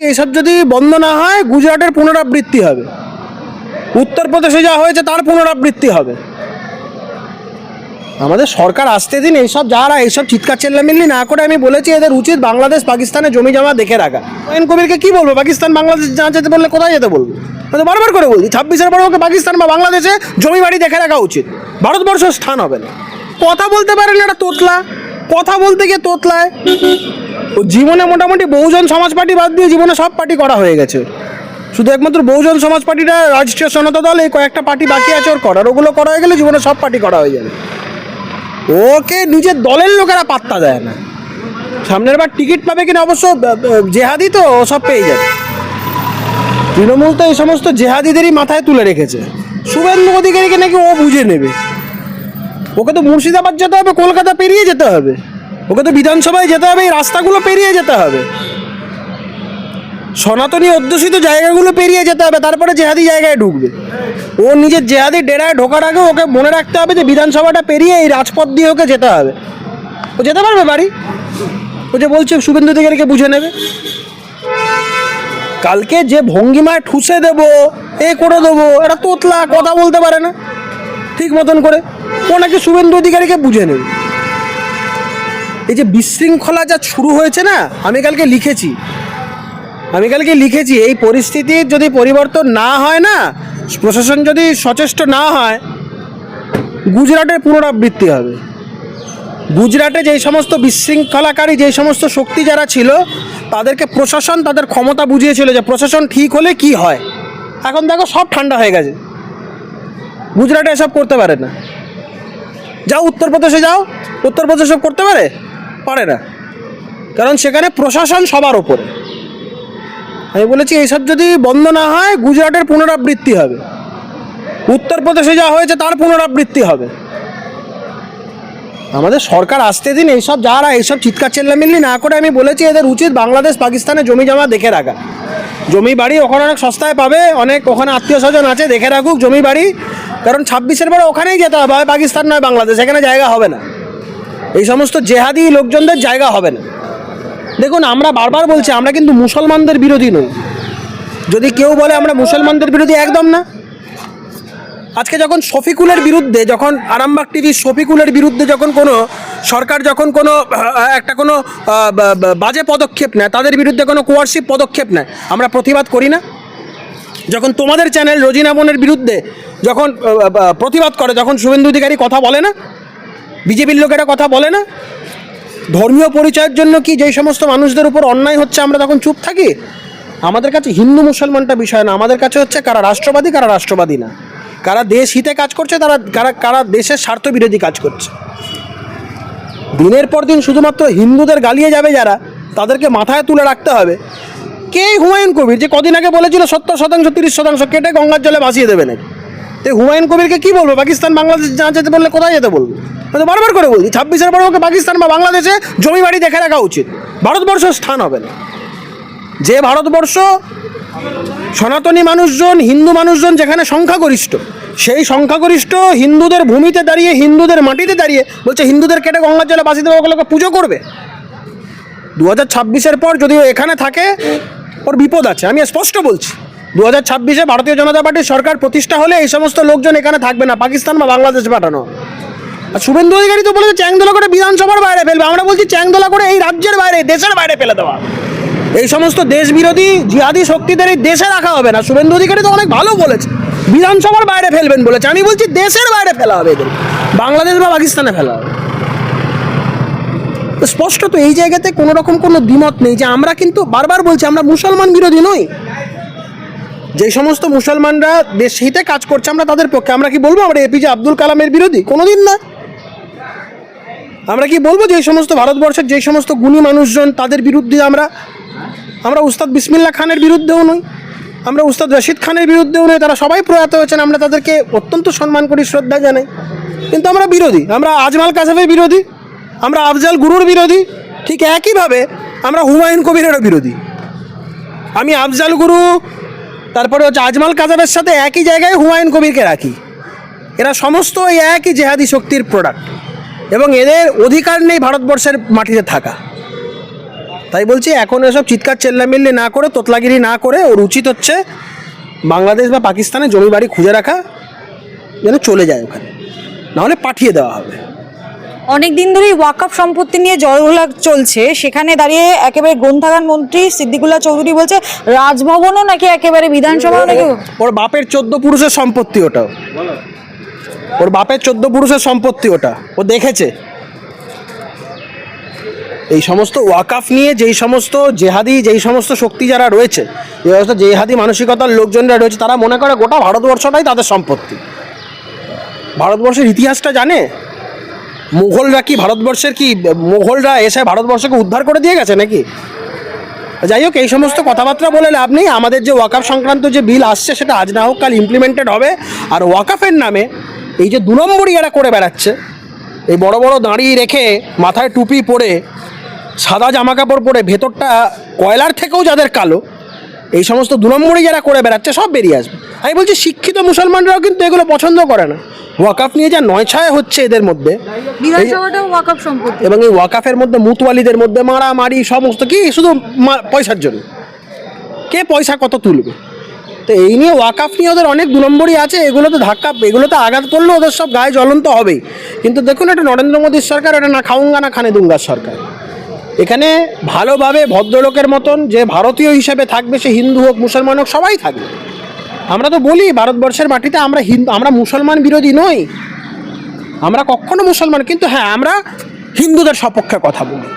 এইসব যদি বন্ধ না হয়, গুজরাটের পুনরাবৃত্তি হবে। উত্তরপ্রদেশে যা হয়েছে, তার পুনরাবৃত্তি হবে। আমাদের সরকার আসতে দিন, এইসব যারা এইসব চিৎকার চেল্লামিল্লি না করে, আমি বলেছি এদের উচিত বাংলাদেশ, পাকিস্তানে জমি জমা দেখে রাখা। হুমায়ুন কবিরকে কি বলব? পাকিস্তান, বাংলাদেশ না যেতে বললে কোথায় যেতে বলব? তো বারবার করে বলছি, ছাব্বিশের পরে ওকে পাকিস্তান বা বাংলাদেশে জমি বাড়ি দেখে রাখা উচিত। ভারতবর্ষ স্থান হবে না। কথা বলতে পারেন একটা তোতলা। কথা বলতে গিয়ে তোতলায়। জীবনে মোটামুটি বহুজন সমাজ পার্টি বাদ দিয়ে জীবনে সব পার্টি করা হয়ে গেছে। শুধু একমাত্র বহুজন সমাজ পার্টিটা রাষ্ট্রীয় সনতা দল, এই কয়েকটা পার্টি বাকি আছে ওর করার। ওগুলো করা হয়ে গেলে জীবনে সব পার্টি করা হয়ে যাবে। ওকে নিজের দলের লোকেরা পাত্তা দেয় না। সামনের বার টিকিট পাবে কিনা অবশ্য জেহাদি তো, ও সব পেয়ে যাবে। তৃণমূল তো এই সমস্ত জেহাদিদেরই মাথায় তুলে রেখেছে। শুভেন্দু অধিকারীকে নাকি ও বুঝে নেবে। ওকে তো মুর্শিদাবাদ যেতে হবে, কলকাতা পেরিয়ে যেতে হবে। ওকে তো বিধানসভায় যেতে হবে, এই রাস্তাগুলো পেরিয়ে যেতে হবে। সনাতনী অধ্যুষিত জায়গাগুলো পেরিয়ে যেতে হবে, তারপরে জেহাদি জায়গায় ঢুকবে। ও নিজের জেহাদি ডেরায় ঢোকার আগে ওকে মনে রাখতে হবে যে বিধানসভাটা পেরিয়ে এই রাজপথ দিয়ে ওকে যেতে হবে। ও যেতে পারবে বাড়ি? ও যে বলছে শুভেন্দু অধিকারীকে বুঝে নেবে। কালকে যে ভঙ্গিমায় ঠুসে দেবো, এ করে দেবো এটা তোতলা, কথা বলতে পারে না। ঠিক মতন করে। ও নাকি শুভেন্দু অধিকারীকে বুঝে নেবে। এই যে বিশৃঙ্খলা যা শুরু হয়েছে না, আমি কালকে লিখেছি। আমি কালকে লিখেছি, এই পরিস্থিতির যদি পরিবর্তন না হয় না, প্রশাসন যদি সচেষ্ট না হয়, গুজরাটের পুনরাবৃত্তি হবে। গুজরাটে যেই সমস্ত বিশৃঙ্খলাকারী, যেই সমস্ত শক্তি যারা ছিল, তাদেরকে প্রশাসন তাদের ক্ষমতা বুঝিয়েছিল যে প্রশাসন ঠিক হলে কি হয়। এখন দেখো সব ঠান্ডা হয়ে গেছে। গুজরাটে এসব করতে পারে না। যাও উত্তরপ্রদেশে যাও, উত্তরপ্রদেশ সব করতে পারে? পারে না। কারণ সেখানে প্রশাসন সবার ওপরে আমি বলেছি, এইসব যদি বন্ধ না হয়, গুজরাটের পুনরাবৃত্তি হবে। উত্তরপ্রদেশে যা হয়েছে, তার পুনরাবৃত্তি হবে। আমাদের সরকার আসতে দিন, এইসব যারা এইসব চিৎকার চেল্লামিল্লি না করে, আমি বলেছি, এদের উচিত বাংলাদেশ পাকিস্তানে জমি জমা দেখে রাখা। জমি বাড়ি ওখানে অনেক সস্তায় পাবে, অনেক ওখানে আত্মীয় স্বজন আছে, দেখে রাখুক জমি বাড়ি। কারণ ছাব্বিশের পরে ওখানেই যেতে হবে পাকিস্তান নয় বাংলাদেশ এখানে জায়গা হবে না। এই সমস্ত জেহাদি লোকজনদের জায়গা হবে না। দেখুন, আমরা বারবার বলছি, আমরা কিন্তু মুসলমানদের বিরোধী নই। যদি কেউ বলে আমরা মুসলমানদের বিরোধী, একদম না। আজকে যখন শফিকুলের বিরুদ্ধে, যখন আরামবাগ টিভির শফিকুলের বিরুদ্ধে যখন কোনো সরকার, যখন কোনো একটা কোনো বাজে পদক্ষেপ নেয়, তাদের বিরুদ্ধে কোনো কোয়ারশিপ পদক্ষেপ নেয়, আমরা প্রতিবাদ করি না। যখন তোমাদের চ্যানেল রোজিনা বোনের বিরুদ্ধে যখন প্রতিবাদ করে, যখন শুভেন্দু অধিকারী কথা বলে না বিজেপির লোকেরা কথা বলে না? ধর্মীয় পরিচয়ের জন্য কি যেই সমস্ত মানুষদের উপর অন্যায় হচ্ছে, আমরা তখন চুপ থাকি? আমাদের কাছে হিন্দু মুসলমানটা বিষয় না, আমাদের কাছে হচ্ছে কারা রাষ্ট্রবাদী কারা রাষ্ট্রবাদী না। কারা দেশ হিতে কাজ করছে, তারা, কারা কারা দেশের স্বার্থ বিরোধী কাজ করছে। দিনের পর দিন শুধুমাত্র হিন্দুদের গালিয়ে যাবে যারা, তাদেরকে মাথায় তুলে রাখতে হবে। কে হুমায়ুন কবির, যে কদিন আগে বলেছিল সত্তর শতাংশ, তিরিশ শতাংশ কেটে গঙ্গার জলে ভাসিয়ে দেবে নাকি? হুমায়ুন কবিরকে কি বলব? পাকিস্তান, বাংলাদেশ না যেতে বললে কোথায় যেতে বলব? তো বারবার করে বলছি, ছাব্বিশের পরে ওকে পাকিস্তান বা বাংলাদেশে জমি বাড়ি দেখে রাখা উচিত। ভারতবর্ষ স্থান হবে না। যে ভারতবর্ষ সনাতনী মানুষজন, হিন্দু মানুষজন যেখানে সংখ্যাগরিষ্ঠ, সেই সংখ্যাগরিষ্ঠ হিন্দুদের ভূমিতে দাঁড়িয়ে, হিন্দুদের মাটিতে দাঁড়িয়ে বলছে, হিন্দুদের কেটে গঙ্গার জলে বাসি দেবো, ওগুলোকে পুজো করবে? দু হাজার পর যদি এখানে থাকে, ওর বিপদ আছে। আমি স্পষ্ট বলছি দু হাজার ছাব্বিশে ভারতীয় জনতা পার্টির সরকার প্রতিষ্ঠা হলে এই সমস্ত লোকজন এখানে থাকবে না, পাকিস্তান বা বাংলাদেশ পাঠানো। আর শুভেন্দু অধিকারী তো বলেছে চ্যাংদোলা করে বিধানসভার বাইরে ফেলবে। আমরা বলছি চ্যাংদোলা করে এই রাজ্যের বাইরে, দেশের বাইরে ফেলে দেওয়া। এই সমস্ত দেশ বিরোধী জিহাদি শক্তিদের এই দেশে রাখা হবে না। শুভেন্দু অধিকারী তো অনেক ভালো বলেছে। বিধানসভার বাইরে ফেলবেন বলেছে। আমি বলছি দেশের বাইরে ফেলা হবে এদের। বাংলাদেশ বা পাকিস্তানে ফেলা হবে। তো স্পষ্ট তো এই জায়গাতে কোনো রকম কোনো দ্বিমত নেই যে আমরা কিন্তু বারবার বলছি, আমরা মুসলমান বিরোধী নই। যে সমস্ত মুসলমানরা দেশ হিতে কাজ করছে আমরা তাদের পক্ষে। আমরা কি বলব আমরা এপিজে আব্দুল কালামের বিরোধী? কোনোদিন না। আমরা কি বলব যে সমস্ত ভারতবর্ষের যে সমস্ত গুণী মানুষজন, তাদের বিরুদ্ধে আমরা আমরা উস্তাদ বিসমিল্লা খানের বিরুদ্ধেও নই। আমরা উস্তাদ রশিদ খানের বিরুদ্ধেও নই। তারা সবাই প্রয়াত হয়েছেন। আমরা তাদেরকে অত্যন্ত সম্মান করি, শ্রদ্ধা জানাই। কিন্তু আমরা বিরোধী। আমরা আজমাল কাসাফের বিরোধী। আমরা আফজাল গুরুর বিরোধী। ঠিক একইভাবে আমরা হুমায়ুন কবিরেরও বিরোধী। আমি আফজাল গুরু তারপরে হচ্ছে আজমাল কাজাবের সাথে একই জায়গায় হুমায়ুন কবিরকে রাখি। এরা সমস্ত এই একই জেহাদি শক্তির প্রোডাক্ট এবং এদের অধিকার নেই ভারতবর্ষের মাটিতে থাকা। তাই বলছি, এখন এসব চিৎকার চেল্লামিল্লি না করে, তোতলাগিরি না করে, ওর উচিত হচ্ছে বাংলাদেশ বা পাকিস্তানে জমি বাড়ি খুঁজে রাখা, যেন চলে যায় ওখানে। নাহলে পাঠিয়ে দেওয়া হবে। অনেক দিন ধরেই ওয়াকআপ সম্পত্তি নিয়ে জয়গুলা চলছে। সেখানে দাঁড়িয়ে একেবারে গ্রন্থাগার মন্ত্রী সিদ্দিকুল্লাহ চৌধুরী বলছে, রাজভবনও নাকি একেবারে বিধানসভাও নাকি? ওর বাপের চোদ্দ পুরুষের সম্পত্তি ওটা। ওর বাপের চোদ্দ পুরুষের সম্পত্তি ওটা। ও দেখেছে। এই সমস্ত ওয়াকাফ নিয়ে যেই সমস্ত জেহাদি, যেই সমস্ত শক্তি যারা রয়েছে, যে সমস্ত জেহাদি মানসিকতার লোকজনরা রয়েছে, তারা মনে করে গোটা ভারতবর্ষটাই তাদের সম্পত্তি। ভারতবর্ষের ইতিহাসটা জানে? মুঘলরা কি ভারতবর্ষের কি, মুঘলরা এসে ভারতবর্ষকে উদ্ধার করে দিয়ে গেছে নাকি? যাই হোক, এই সমস্ত কথাবার্তা বলে লাভ নেই। আমাদের যে ওয়াকাফ সংক্রান্ত যে বিল আসছে, সেটা আজ না হোক, কাল ইমপ্লিমেন্টেড হবে। আর ওয়াকাফের নামে এই যে দু নম্বরই এরা করে বেড়াচ্ছে, এই বড় বড় দাঁড়ি রেখে মাথায় টুপি পরে, সাদা জামা কাপড় পরে, ভেতরটা কয়লার থেকেও যাদের কালো, এই সমস্ত দু নম্বরই যারা করে বেড়াচ্ছে, সব বেরিয়ে আসবে। আমি বলছি শিক্ষিত মুসলমানরাও কিন্তু এগুলো পছন্দ করে না। ওয়াকাফ নিয়ে যা নয় ছয় হচ্ছে এদের মধ্যে। সম্পত্তি। এবং এই ওয়াকাফের মধ্যে মুতওয়ালিদের মধ্যে মারামারি সমস্ত কি? শুধু পয়সার জন্য। কে পয়সা কত তুলবে? তো এই নিয়ে ওয়াকাফ নিয়ে ওদের অনেক দু নম্বরই আছে। এগুলো তো ধাক্কা এগুলো তো আঘাত করলে ওদের সব গায়ে জ্বলন্ত হবেই। কিন্তু দেখুন এটা নরেন্দ্র মোদীর সরকার এটা না খাউঙ্গা না খানে দুঙ্গার সরকার। এখানে ভালোভাবে ভদ্রলোকের মতন যে ভারতীয় হিসেবে থাকবে সে হিন্দু হোক মুসলমান হোক সবাই থাকবে। আমরা তো বলি ভারতবর্ষের মাটিতে আমরা হিন্দু, আমরা মুসলমান বিরোধী নই। আমরা কখনো মুসলমান, কিন্তু হ্যাঁ আমরা হিন্দুদের সপক্ষে কথা বলি।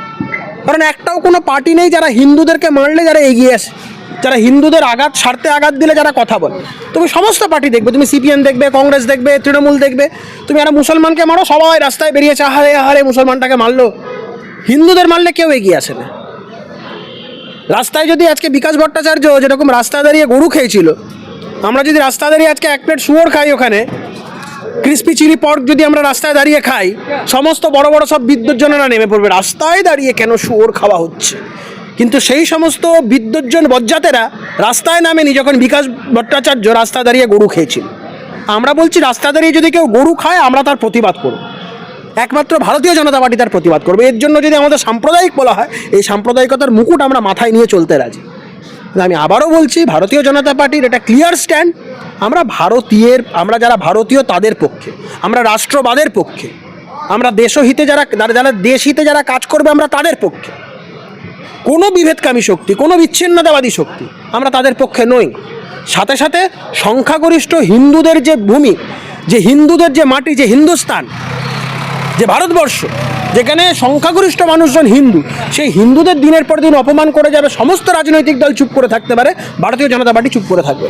কারণ একটাও কোনো পার্টি নেই যারা হিন্দুদেরকে মারলে যারা এগিয়ে আসে, যারা হিন্দুদের আঘাত, স্বার্থে আঘাত দিলে যারা কথা বলে। তুমি সমস্ত পার্টি দেখবে, তুমি সিপিএম দেখবে, কংগ্রেস দেখবে, তৃণমূল দেখবে, তুমি একটা মুসলমানকে মারো, সবাই রাস্তায় বেরিয়েছে আহারে আহারে মুসলমানটাকে মারলো। হিন্দুদের মারলে কেউ এগিয়ে আসে না। রাস্তায় যদি আজকে বিকাশ ভট্টাচার্য যেরকম রাস্তায় দাঁড়িয়ে গরু খেয়েছিল আমরা যদি রাস্তায় দাঁড়িয়ে আজকে এক প্লেট শুয়োর খাই ওখানে ক্রিস্পি চিলি পর্ক যদি আমরা রাস্তায় দাঁড়িয়ে খাই, সমস্ত বড় বড় সব বিদ্যুৎজনেরা নেমে পড়বে। রাস্তায় দাঁড়িয়ে কেন শুয়োর খাওয়া হচ্ছে? কিন্তু সেই সমস্ত বিদ্যুৎজন বজ্জাতেরা রাস্তায় নামেনি যখন বিকাশ ভট্টাচার্য রাস্তায় দাঁড়িয়ে গরু খেয়েছিল। আমরা বলছি রাস্তা দাঁড়িয়ে যদি কেউ গরু খায়, আমরা তার প্রতিবাদ করব। একমাত্র ভারতীয় জনতা পার্টি তার প্রতিবাদ করবে। এর জন্য যদি আমাদের সাম্প্রদায়িক বলা হয়, এই সাম্প্রদায়িকতার মুকুট আমরা মাথায় নিয়ে চলতে রাজি। আমি আবারও বলছি, ভারতীয় জনতা পার্টির এটা ক্লিয়ার স্ট্যান্ড আমরা ভারতীয়ের, আমরা যারা ভারতীয়, তাদের পক্ষে। আমরা রাষ্ট্রবাদের পক্ষে। আমরা দেশহিতে যারা যারা দেশহিতে যারা কাজ করবে, আমরা তাদের পক্ষে। কোনো বিভেদকামী শক্তি, কোনো বিচ্ছিন্নতাবাদী শক্তি আমরা তাদের পক্ষে নই। সাথে সাথে সংখ্যাগরিষ্ঠ হিন্দুদের যে ভূমি, যে হিন্দুদের যে মাটি, যে হিন্দুস্তান যে ভারতবর্ষ যেখানে সংখ্যাগরিষ্ঠ মানুষজন হিন্দু, সেই হিন্দুদের দিনের পর দিন অপমান করে যাবে সমস্ত রাজনৈতিক দল চুপ করে থাকতে পারে, ভারতীয় জনতা পার্টি চুপ করে থাকবে।